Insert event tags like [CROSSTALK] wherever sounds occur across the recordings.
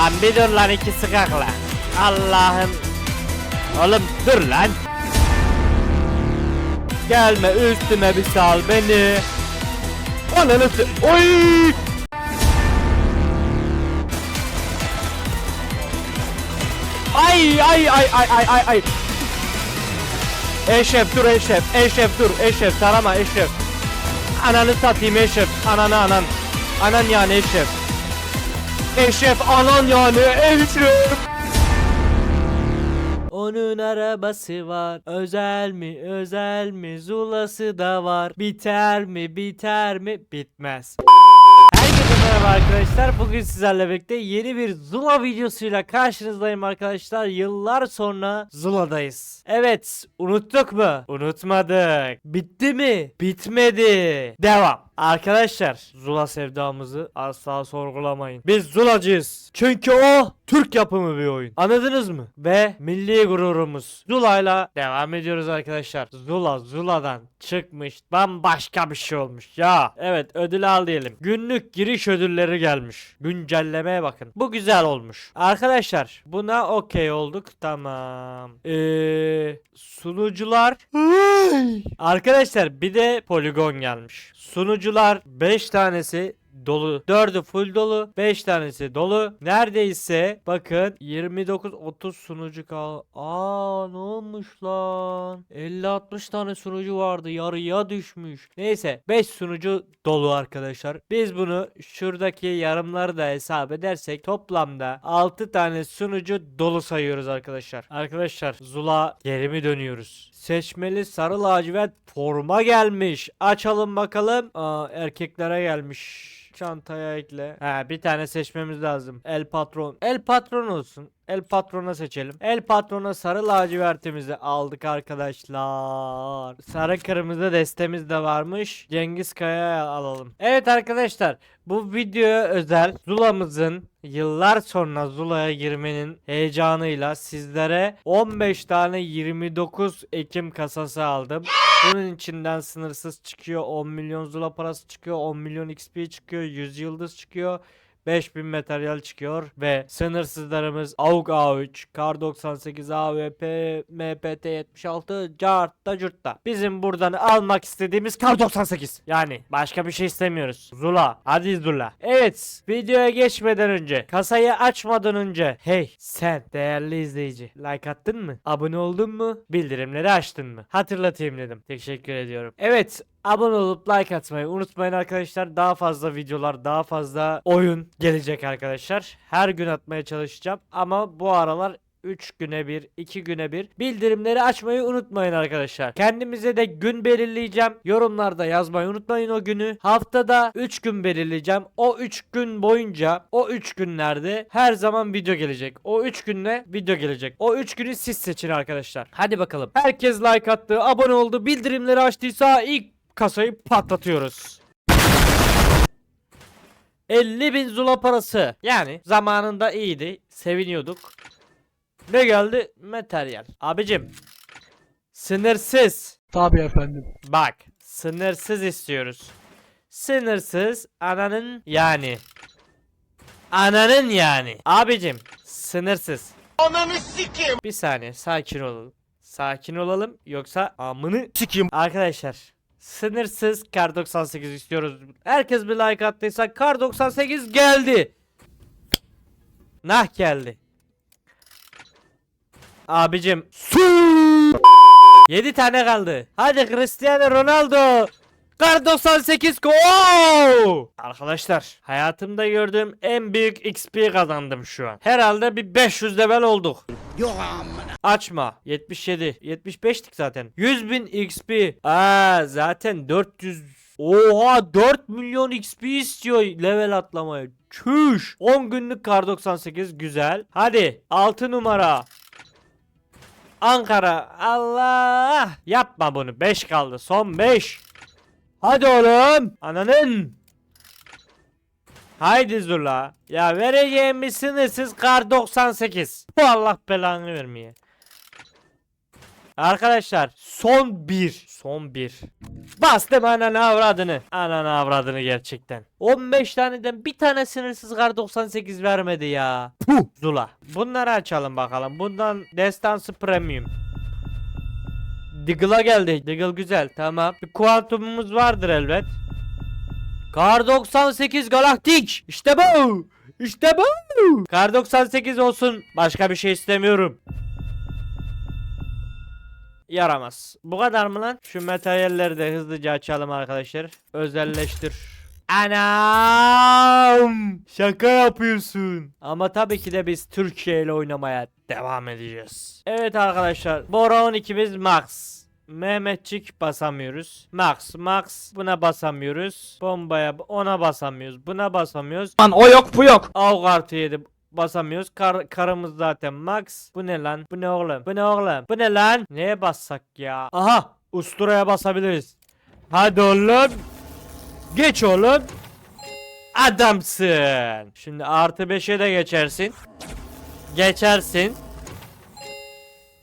Lan bir dur lan iki sıkak lan. Allah'ım. Oğlum dur lan. Gelme üstüme bir sal beni. Ananı Oy! Ay ay ay ay ay ay ay. Eşref dur Eşref. Eşref dur. Eşref tarama Eşref. Ananı satayım Eşref. Ananı anan. Anan yani Eşref. Eşref anan yani Eşref. Onun arabası var. Özel mi özel mi zulası da var. Biter mi biter mi bitmez. Herkese merhaba arkadaşlar. Bugün sizlerle birlikte yeni bir Zula videosuyla karşınızdayım arkadaşlar. Yıllar sonra Zula'dayız. Evet, unuttuk mu? Unutmadık. Bitti mi? Bitmedi. Devam. Arkadaşlar, Zula sevdamızı asla sorgulamayın. Biz Zulacıyız. Çünkü o Türk yapımı bir oyun. Anladınız mı? Ve milli gururumuz. Zula'yla devam ediyoruz arkadaşlar. Zula Zula'dan çıkmış bambaşka bir şey olmuş ya. Evet ödül al diyelim. Günlük giriş ödülleri gelmiş. Güncellemeye bakın. Bu güzel olmuş. Arkadaşlar buna okey olduk. Tamam. Eee sunucular Arkadaşlar bir de poligon gelmiş. Sunucular 5 tanesi dolu. 4'ü full dolu. 5 tanesi dolu. Neredeyse bakın 29 30 sunucu kal. Aa ne olmuş lan? 50 60 tane sunucu vardı. Yarıya düşmüş. Neyse 5 sunucu dolu arkadaşlar. Biz bunu şuradaki yarımları da hesap edersek toplamda 6 tane sunucu dolu sayıyoruz arkadaşlar. Arkadaşlar Zula geri mi dönüyoruz? Seçmeli sarı lacivert forma gelmiş. Açalım bakalım. Aa, erkeklere gelmiş. Çantaya ekle. Ha bir tane seçmemiz lazım. El patron. El patron olsun. El patrona seçelim. El patrona sarı lacivertimizi aldık arkadaşlar. Sarı kırmızı destemiz de varmış. Cengiz Kaya'ya alalım. Evet arkadaşlar bu videoya özel Zula'mızın yıllar sonra Zula'ya girmenin heyecanıyla sizlere 15 tane 29 Ekim kasası aldım. Bunun içinden sınırsız çıkıyor 10 milyon Zula parası çıkıyor 10 milyon XP çıkıyor 100 yıldız çıkıyor 5000 materyal çıkıyor ve sınırsızlarımız AUG A3, Kar 98, AWP, MPT 76, Cart'ta Curt'ta. Bizim buradan almak istediğimiz Kar 98. Yani başka bir şey istemiyoruz. Zula. Hadi Zula. Evet. Videoya geçmeden önce, kasayı açmadan önce. Hey sen değerli izleyici. Like attın mı? Abone oldun mu? Bildirimleri açtın mı? Hatırlatayım dedim. Teşekkür ediyorum. Evet Abone olup like atmayı unutmayın arkadaşlar. Daha fazla videolar, daha fazla oyun gelecek arkadaşlar. Her gün atmaya çalışacağım ama bu aralar 3 güne bir, 2 güne bir bildirimleri açmayı unutmayın arkadaşlar. Kendimize de gün belirleyeceğim. Yorumlarda yazmayı unutmayın o günü. Haftada 3 gün belirleyeceğim. O 3 gün boyunca, o 3 günlerde her zaman video gelecek. O 3 günde video gelecek. O 3 günü siz seçin arkadaşlar. Hadi bakalım. Herkes like attı, abone oldu, bildirimleri açtıysa ilk kasayı patlatıyoruz. 50 bin zula parası. Yani zamanında iyiydi. Seviniyorduk. Ne geldi? Materyal. Abicim. Sınırsız. Tabii efendim. Bak. Sınırsız istiyoruz. Sınırsız ananın yani. Ananın yani. Abicim. Sınırsız. Ananı sikeyim. Bir saniye sakin olalım. Sakin olalım yoksa amını Sikeyim. Arkadaşlar sınırsız kar 98 istiyoruz. Herkes bir like attıysa kar 98 geldi. Nah geldi. Abicim su 7 tane kaldı. Hadi Cristiano Ronaldo. Kar 98 go! Arkadaşlar hayatımda gördüğüm en büyük XP kazandım şu an. Herhalde bir 500 level olduk. Açma. 77. 75'tik zaten. 100 bin XP. Aa zaten 400. Oha 4 milyon XP istiyor level atlamaya. Çüş. 10 günlük kar 98 güzel. Hadi 6 numara. Ankara. Allah. Yapma bunu. 5 kaldı. Son 5. Hadi oğlum. Ananın. Haydi Zula. Ya vereceğim bir sınırsız kar 98. Bu Allah belanı vermeye. Arkadaşlar son bir. Son bir. Bastım ananı avradını. Ananı avradını gerçekten. 15 taneden bir tane sınırsız kar 98 vermedi ya. Puh. Zula. Bunları açalım bakalım. Bundan destansı premium. Diggle'a geldi. Diggle güzel tamam. Bir kuantumumuz vardır elbet. Kar 98 galaktik. İşte bu. İşte bu. Kar 98 olsun. Başka bir şey istemiyorum. Yaramaz. Bu kadar mı lan? Şu materyalleri de hızlıca açalım arkadaşlar. Özelleştir. Anam! Şaka yapıyorsun. Ama tabii ki de biz Türkiye ile oynamaya devam edeceğiz. Evet arkadaşlar. Bora 12'miz max. Mehmetçik basamıyoruz. Max, Max buna basamıyoruz. Bombaya ona basamıyoruz. Buna basamıyoruz. Lan o yok bu yok. Av kartı yedi basamıyoruz. Kar, karımız zaten max. Bu ne lan? Bu ne oğlum? Bu ne oğlum? Bu ne lan? Neye bassak ya? Aha! Usturaya basabiliriz. Hadi oğlum. Geç oğlum. Adamsın. Şimdi artı 5'e de geçersin. Geçersin.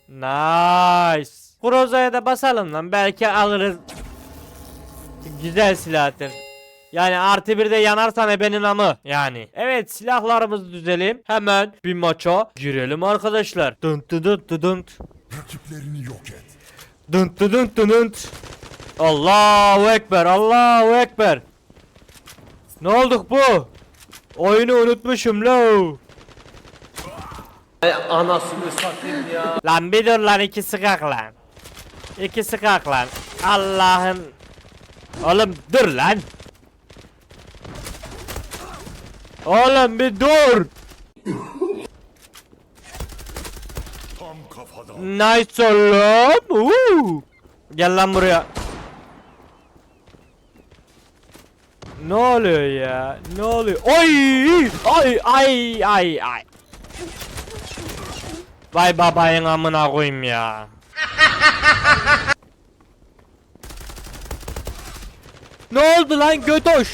Nice. Groza'ya da basalım lan. Belki alırız. Güzel silahtır. Yani artı bir de yanarsan ebenin amı. Yani. Evet silahlarımızı düzelim. Hemen bir maça girelim arkadaşlar. Dın dın dın dın. Rakiplerini yok et. Dın dın dın dın. Allahu Ekber Allahu Ekber. Ne olduk bu? Oyunu unutmuşum lo. Anasını satayım ya. Lan bir dur lan iki sıkak lan. İki sıkak lan. Allah'ın. Oğlum dur lan. Oğlum bir dur. Tam kafadan. Nice oğlum. Uuu. Gel lan buraya. Ne oluyor ya? Ne oluyor? Oy! Ay ay ay ay. Vay babayın amına koyayım ya. [LAUGHS] ne oldu lan götoş?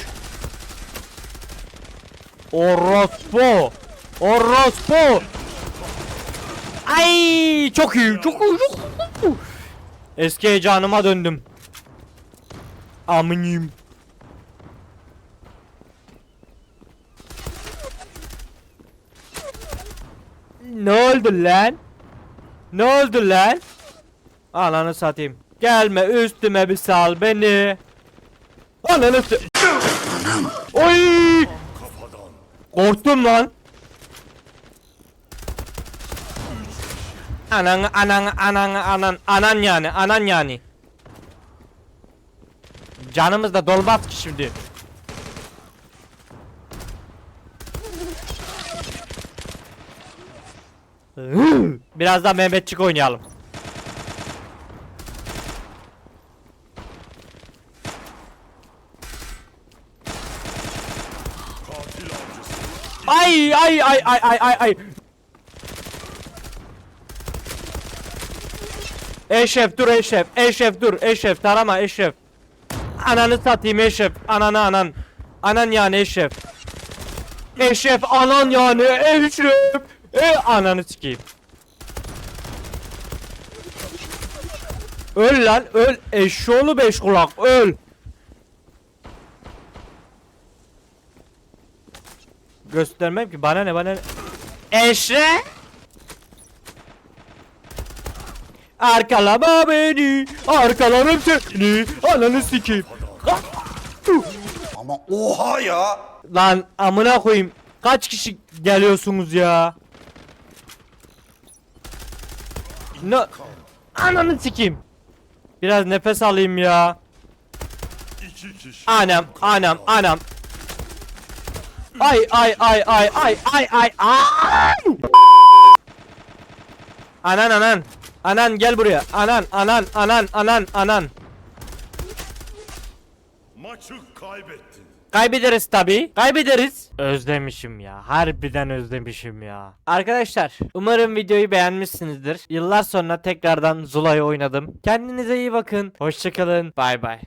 Orospu. Orospu. Ay çok iyi çok iyi çok iyi. Eski heyecanıma döndüm. Aminim. Ne oldu lan? Ne oldu lan? Ananı satayım. Gelme üstüme bir sal beni. Ananı s- Oy! Korktum lan. Anan anan anan anan anan yani anan yani. Canımız da dolmaz ki şimdi. [LAUGHS] Biraz daha Mehmetçik oynayalım. Ay ay ay ay ay ay ay. Eşref dur Eşref. Eşref dur. Eşref tarama Eşref. Ananı satayım Eşref. Ananı anan. Anan yani Eşref. Eşref anan yani Eşref. E ananı sikeyim. Öl lan öl. Eşşoğlu beş kulak öl. Göstermem ki bana ne bana ne. Eşre. Arkalama beni. Arkalarım seni. Ananı sikeyim. Ama oha ya. Lan amına koyayım. Kaç kişi geliyorsunuz ya? Ne? Ananı sikeyim. Biraz nefes alayım ya. Anam, anam, anam. Ay ay ay ay ay ay ay ay. Anan anan. Anan gel buraya. Anan anan anan anan anan. Maçı kaybettin. Kaybederiz tabi. Kaybederiz. Özlemişim ya. Harbiden özlemişim ya. Arkadaşlar umarım videoyu beğenmişsinizdir. Yıllar sonra tekrardan Zula'yı oynadım. Kendinize iyi bakın. Hoşçakalın. Bay bay.